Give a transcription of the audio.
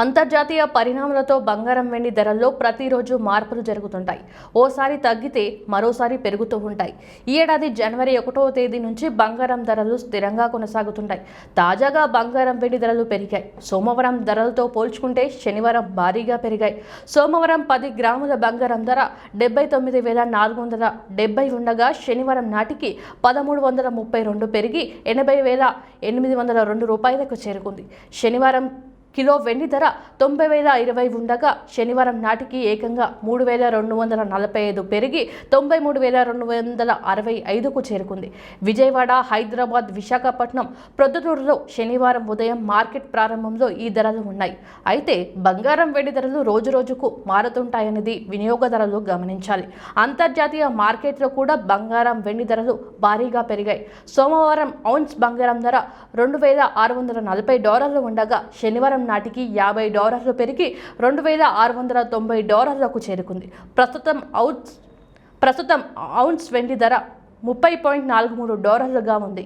అంతర్జాతీయ పరిణామాలతో బంగారం వెండి ధరల్లో ప్రతిరోజు మార్పులు జరుగుతుంటాయి. ఓసారి తగ్గితే మరోసారి పెరుగుతూ ఉంటాయి. ఈ ఏడాది జనవరి ఒకటవ తేదీ నుంచి బంగారం ధరలు స్థిరంగా కొనసాగుతుంటాయి. తాజాగా బంగారం వెండి ధరలు పెరిగాయి. సోమవారం ధరలతో పోల్చుకుంటే శనివారం భారీగా పెరిగాయి. సోమవారం పది గ్రాముల బంగారం ధర డెబ్బై తొమ్మిది వేల నాలుగు వందల డెబ్బై ఉండగా శనివారం నాటికి పదమూడు వందల ముప్పై రెండు పెరిగి ఎనభై వేల ఎనిమిది వందల రెండు రూపాయలకు చేరుకుంది. శనివారం కిలో వెండి ధర తొంభై వేల ఇరవై ఉండగా శనివారం నాటికి ఏకంగా మూడు వేల రెండు వందల నలభై ఐదు పెరిగి తొంభై మూడు వేల రెండు వందల అరవై ఐదుకు చేరుకుంది. విజయవాడ హైదరాబాద్ విశాఖపట్నం ప్రొద్దుటూరులో శనివారం ఉదయం మార్కెట్ ప్రారంభంలో ఈ ధరలు ఉన్నాయి. అయితే బంగారం వెండి ధరలు రోజురోజుకు మారుతుంటాయనేది వినియోగదారులు గమనించాలి. అంతర్జాతీయ మార్కెట్లో కూడా బంగారం వెండి ధరలు భారీగా పెరిగాయి. సోమవారం ఔన్స్ బంగారం ధర రెండు వేల ఆరు వందల నలభై డాలర్లు ఉండగా శనివారం శనివారం నాటికి యాభై డాలర్లు పెరిగి రెండు వేల ఆరు వందల తొంభై డాలర్లకు చేరుకుంది. ప్రస్తుతం ఔన్స్ ప్రస్తుతం ఔన్స్ వెండి ధర ముప్పై పాయింట్ నాలుగు మూడు డాలర్లుగా ఉంది.